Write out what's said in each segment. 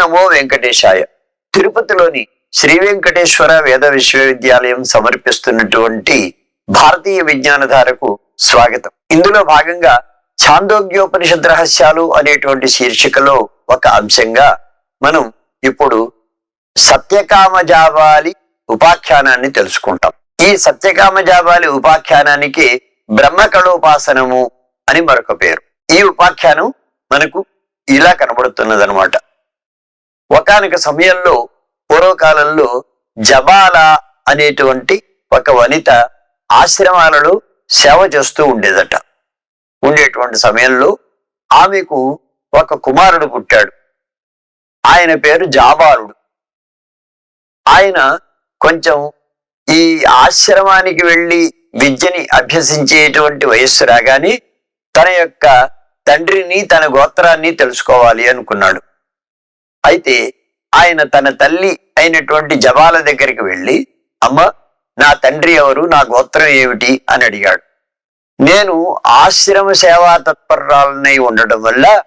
నమో వెంకటేశాయ. తిరుపతిలోని శ్రీ వెంకటేశ్వర వేద విశ్వవిద్యాలయం సమర్పిస్తున్నటువంటి భారతీయ విజ్ఞానధారకు స్వాగతం. ఇందులో భాగంగా ఛాందోగ్యోపనిషద్ రహస్యాలు అనేటువంటి శీర్షికలో ఒక అంశంగా మనం ఇప్పుడు సత్యకామజావాలి ఉపాఖ్యానాన్ని తెలుసుకుంటాం. ఈ సత్యకామజావాలి ఉపాఖ్యానానికి బ్రహ్మకళోపాసనము అని మరొక పేరు. ఈ ఉపాఖ్యానం మనకు ఇలా కనబడుతున్నదనమాట. ఒకానొక సమయంలో పూర్వకాలంలో జబాల అనేటువంటి ఒక వనిత ఆశ్రమాలలో సేవ చేస్తూ ఉండేదట. ఉండేటువంటి సమయంలో ఆమెకు ఒక కుమారుడు పుట్టాడు. ఆయన పేరు జాబాలుడు ఆయన కొంచెం ఈ ఆశ్రమానికి వెళ్ళి విద్యని అభ్యసించేటువంటి వయస్సు రాగానే తన యొక్క తండ్రిని తన గోత్రాన్ని తెలుసుకోవాలి అనుకున్నాడు. అయితే ఆయన తన తల్లి అయినటువంటి జవాల దగ్గరికి వెళ్ళి అమ్మ నా తండ్రి ఎవరు? నా గోత్రం ఏమిటి? అని అడిగాడు. నేను ఆశ్రమ సేవా తత్పరాలనై ఉండడం వల్ల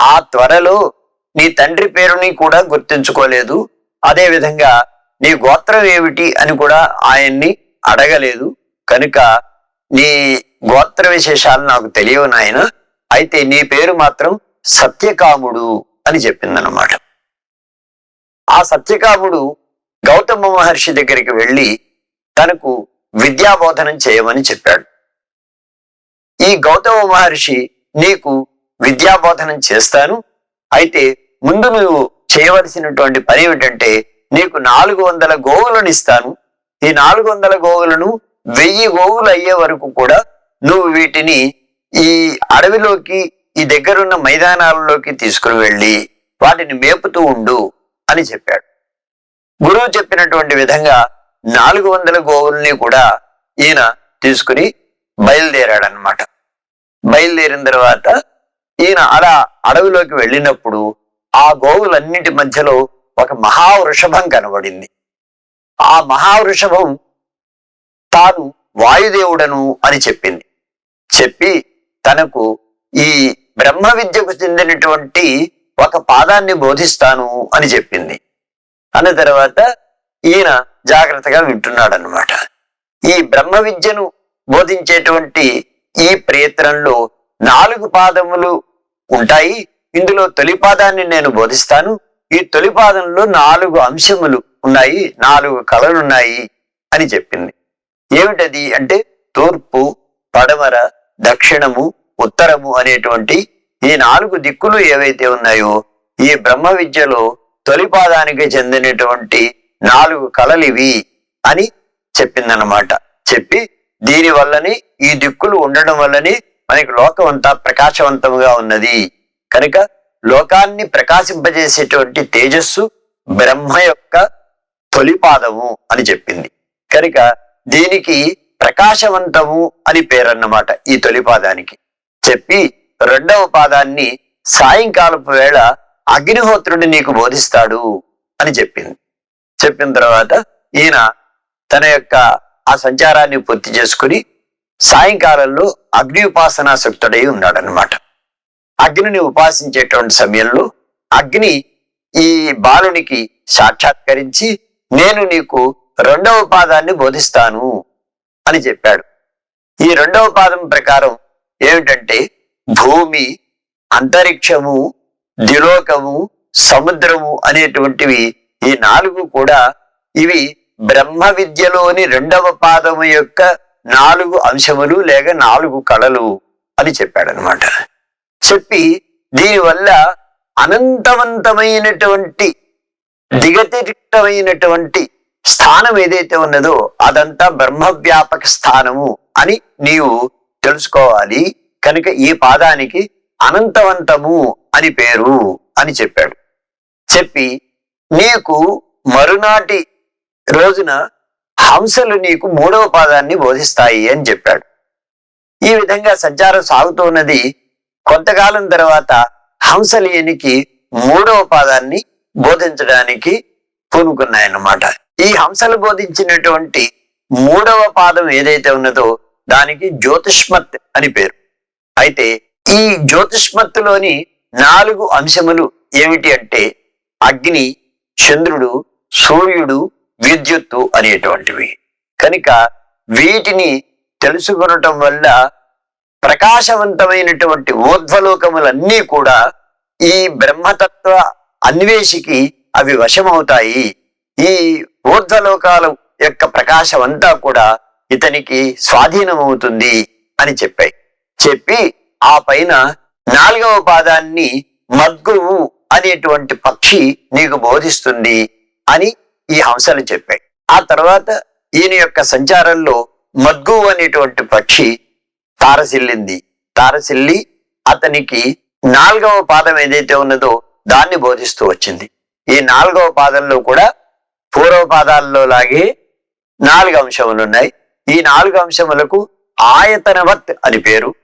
ఆ త్వరలో నీ తండ్రి పేరుని కూడా గుర్తించుకోలేదు. అదేవిధంగా నీ గోత్రం ఏమిటి అని కూడా ఆయన్ని అడగలేదు. కనుక నీ గోత్ర విశేషాలు నాకు తెలియవు నాయన. అయితే నీ పేరు మాత్రం సత్యకాముడు. అని చెప్పిందనమాట ఆ సత్యకాముడు గౌతమ మహర్షి దగ్గరికి వెళ్ళి తనకు విద్యాబోధనం చేయమని చెప్పాడు. ఈ గౌతమ మహర్షి నీకు విద్యాబోధనం చేస్తాను అయితే ముందు నువ్వు చేయవలసినటువంటి పని ఏమిటంటే నీకు నాలుగు వందల గోవులను ఇస్తాను. ఈ నాలుగు వందల గోవులను వెయ్యి గోవులు అయ్యే వరకు కూడా నువ్వు వీటిని ఈ అడవిలోకి ఈ దగ్గరున్న మైదానాలలోకి తీసుకుని వెళ్ళి వాటిని మేపుతూ ఉండు అని చెప్పాడు. గురువు చెప్పినటువంటి విధంగా నాలుగు వందల గోవుల్ని కూడా ఈయన తీసుకుని బయలుదేరాడనమాట బయలుదేరిన తర్వాత ఈయన అలా అడవిలోకి వెళ్ళినప్పుడు ఆ గోవులన్నిటి మధ్యలో ఒక మహావృషభం కనబడింది. ఆ మహావృషభం తాను వాయుదేవుడను అని చెప్పింది. చెప్పి తనకు ఈ బ్రహ్మ విద్యకు చెందినటువంటి ఒక పాదాన్ని బోధిస్తాను అని చెప్పింది. అన్న తర్వాత ఈయన జాగ్రత్తగా వింటున్నాడు అనమాట ఈ బ్రహ్మ విద్యను బోధించేటువంటి ఈ ప్రయత్నంలో నాలుగు పాదములు ఉంటాయి. ఇందులో తొలి పాదాన్ని నేను బోధిస్తాను. ఈ తొలి పాదంలో నాలుగు అంశములు ఉన్నాయి. నాలుగు కళలు ఉన్నాయి అని చెప్పింది. ఏమిటది అంటే తూర్పు పడమర దక్షిణము ఉత్తరము అనేటువంటి ఈ నాలుగు దిక్కులు ఏవైతే ఉన్నాయో ఈ బ్రహ్మ విద్యలో తొలిపాదానికి చెందినటువంటి నాలుగు కళలు ఇవి అని చెప్పిందనమాట చెప్పి దీని వల్లని ఈ దిక్కులు ఉండడం వల్లని మనకి లోకం అంతా ప్రకాశవంతముగా ఉన్నది. కనుక లోకాన్ని ప్రకాశింపజేసేటువంటి తేజస్సు బ్రహ్మ యొక్క తొలిపాదము అని చెప్పింది. కనుక దీనికి ప్రకాశవంతము అని పేరన్నమాట ఈ తొలిపాదానికి చెప్పి రెండవ పాదాన్ని సాయంకాలపు వేళ అగ్నిహోత్రుడు నీకు బోధిస్తాడు అని చెప్పింది. చెప్పిన తర్వాత ఈయన తన యొక్క ఆ సంచారాన్ని పూర్తి చేసుకుని సాయంకాలంలో అగ్ని ఉపాసనాసక్తుడై ఉన్నాడనమాట అగ్నిని ఉపాసించేటువంటి సమయంలో అగ్ని ఈ బాలునికి సాక్షాత్కరించి నేను నీకు రెండవ పాదాన్ని బోధిస్తాను అని చెప్పాడు. ఈ రెండవ పాదం ప్రకారం ఏమిటంటే భూమి అంతరిక్షము దిలోకము సముద్రము అనేటువంటివి ఈ నాలుగు కూడా ఇవి బ్రహ్మ విద్యలోని రెండవ పాదము యొక్క నాలుగు అంశములు లేక నాలుగు కళలు అని చెప్పాడనమాట. చెప్పి దీనివల్ల అనంతవంతమైనటువంటి దిగతిరిక్తమైనటువంటి స్థానం ఏదైతే ఉన్నదో అదంతా బ్రహ్మ వ్యాపక స్థానము అని నీవు తెలుసుకోవాలి. కనుక ఈ పాదానికి అనంతవంతము అని పేరు అని చెప్పాడు. చెప్పి నీకు మరునాటి రోజున హంసలు నీకు మూడవ పాదాన్ని బోధిస్తాయి అని చెప్పాడు. ఈ విధంగా సంచారం సాగుతున్నది కొంతకాలం తర్వాత హంసలేనికి మూడవ పాదాన్ని బోధించడానికి పూనుకున్నాయన్నమాట. ఈ హంసలు బోధించినటువంటి మూడవ పాదం ఏదైతే ఉన్నదో దానికి జ్యోతిష్మత్ అని పేరు. అయితే ఈ జ్యోతిష్మత్తులోని నాలుగు అంశములు ఏమిటి అంటే అగ్ని చంద్రుడు సూర్యుడు విద్యుత్తు అనేటువంటివి. కనుక వీటిని తెలుసుకొనటం వల్ల ప్రకాశవంతమైనటువంటి ఊర్ధ్వలోకములన్నీ కూడా ఈ బ్రహ్మతత్వ అన్వేషికి అవి వశమవుతాయి. ఈ ఊర్ధ్వలోకాల యొక్క ప్రకాశం అంతా కూడా ఇతనికి స్వాధీనమవుతుంది అని చెప్పాయి. చెప్పి ఆ పైన నాలుగవ పాదాన్ని మద్గువు అనేటువంటి పక్షి నీకు బోధిస్తుంది అని ఈ హంసలు చెప్పాయి. ఆ తర్వాత ఈయన యొక్క సంచారంలో మద్గువు అనేటువంటి పక్షి తారసిల్లింది. తారసిల్లి అతనికి నాలుగవ పాదం ఏదైతే ఉన్నదో దాన్ని బోధిస్తూ వచ్చింది. ఈ నాలుగవ పాదంలో కూడా పూర్వ పాదాల్లో లాగే నాలుగు అంశములు ఉన్నాయి ఈ నాలుగు అంశములకు ఆయతనవత్ అని పేరు.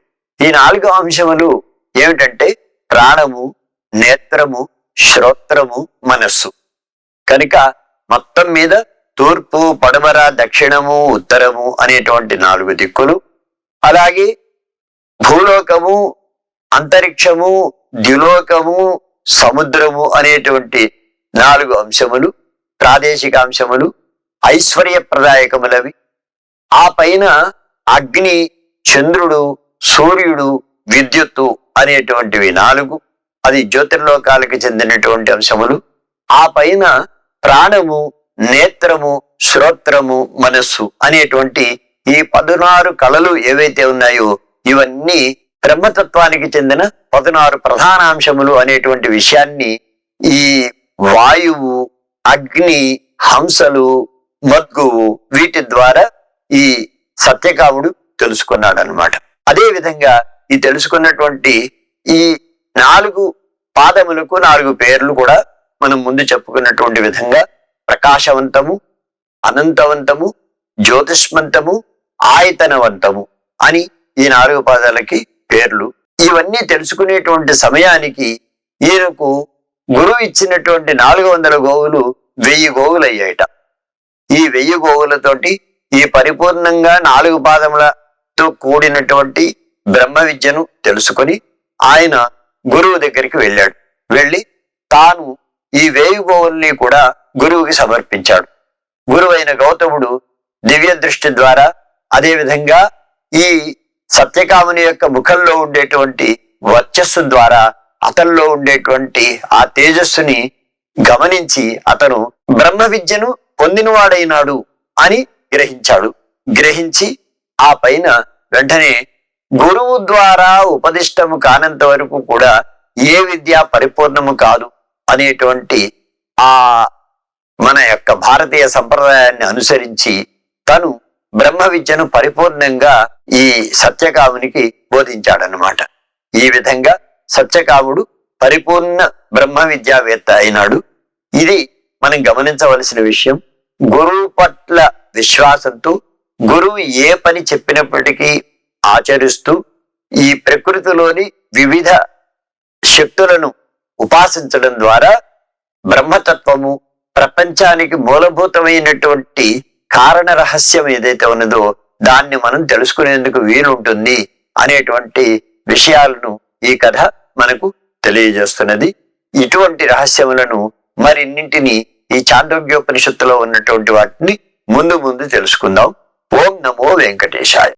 ఈ నాలుగు అంశములు ఏమిటంటే ప్రాణము నేత్రము శ్రోత్రము మనస్సు. కనుక మొత్తం మీద తూర్పు పడమర దక్షిణము ఉత్తరము అనేటువంటి నాలుగు దిక్కులు. అలాగే భూలోకము అంతరిక్షము ద్యులోకము సముద్రము అనేటువంటి నాలుగు అంశములు ప్రాదేశిక అంశములు ఐశ్వర్యప్రదాయకములవి. ఆ పైన అగ్ని చంద్రుడు సూర్యుడు విద్యుత్తు అనేటువంటివి నాలుగు. అది జ్యోతిర్లోకాలకు చెందినటువంటి అంశములు. ఆ పైన ప్రాణము నేత్రము శ్రోత్రము మనస్సు అనేటువంటి ఈ పదునారు కళలు ఏవైతే ఉన్నాయో ఇవన్నీ బ్రహ్మతత్వానికి చెందిన పదునారు ప్రధానాంశములు అనేటువంటి విషయాన్ని ఈ వాయువు అగ్ని హంసలు మద్గువు వీటి ద్వారా ఈ సత్యకాముడు తెలుసుకున్నాడు అనమాట అదే విధంగా ఈ తెలుసుకున్నటువంటి ఈ నాలుగు పాదములకు నాలుగు పేర్లు కూడా మనం ముందు చెప్పుకున్నటువంటి విధంగా ప్రకాశవంతము అనంతవంతము జ్యోతిష్మంతము ఆయతనవంతము అని ఈ నాలుగు పాదాలకి పేర్లు. ఇవన్నీ తెలుసుకునేటువంటి సమయానికి ఈయనకు గురువు ఇచ్చినటువంటి నాలుగు వందల గోవులు వెయ్యి గోవులు అయ్యాయట ఈ వెయ్యి గోవులతోటి ఈ పరిపూర్ణంగా నాలుగు పాదములతో కూడినటువంటి బ్రహ్మ విద్యను తెలుసుకొని ఆయన గురువు దగ్గరికి వెళ్ళాడు. వెళ్ళి తాను ఈ వేయుగోవుల్ని కూడా గురువుకి సమర్పించాడు. గురువైన గౌతముడు దివ్య దృష్టి ద్వారా అదేవిధంగా ఈ సత్యకాముని యొక్క ముఖంలో ఉండేటువంటి వర్చస్సు ద్వారా అతనిలో ఉండేటువంటి ఆ తేజస్సుని గమనించి అతను బ్రహ్మ విద్యను పొందినవాడైనాడు అని గ్రహించాడు. గ్రహించి ఆ పైన వెంటనే గురువు ద్వారా ఉపదిష్టము కానంత వరకు కూడా ఏ విద్య పరిపూర్ణము కాదు అనేటువంటి ఆ మన యొక్క భారతీయ సంప్రదాయాన్ని అనుసరించి తను బ్రహ్మ విద్యను పరిపూర్ణంగా ఈ సత్యకామునికి బోధించాడనమాట ఈ విధంగా సత్యకాముడు పరిపూర్ణ బ్రహ్మ విద్యావేత్త అయినాడు. ఇది మనం గమనించవలసిన విషయం. గురువు పట్ల విశ్వాసంతో గురువు ఏ పని చెప్పినప్పటికీ ఆచరిస్తూ ఈ ప్రకృతిలోని వివిధ శక్తులను ఉపాసించడం ద్వారా బ్రహ్మతత్వము ప్రపంచానికి మూలభూతమైనటువంటి కారణ రహస్యం ఏదైతే ఉన్నదో దాన్ని మనం తెలుసుకునేందుకు వీలుంటుంది అనేటువంటి విషయాలను ఈ కథ మనకు తెలియజేస్తున్నది. ఇటువంటి రహస్యములను మరిన్నింటిని ఈ చాంద్రోగ్యోపనిషత్తులో ఉన్నటువంటి వాటిని ముందు ముందు తెలుసుకుందాం. ఓం నమో వెంకటేశాయ.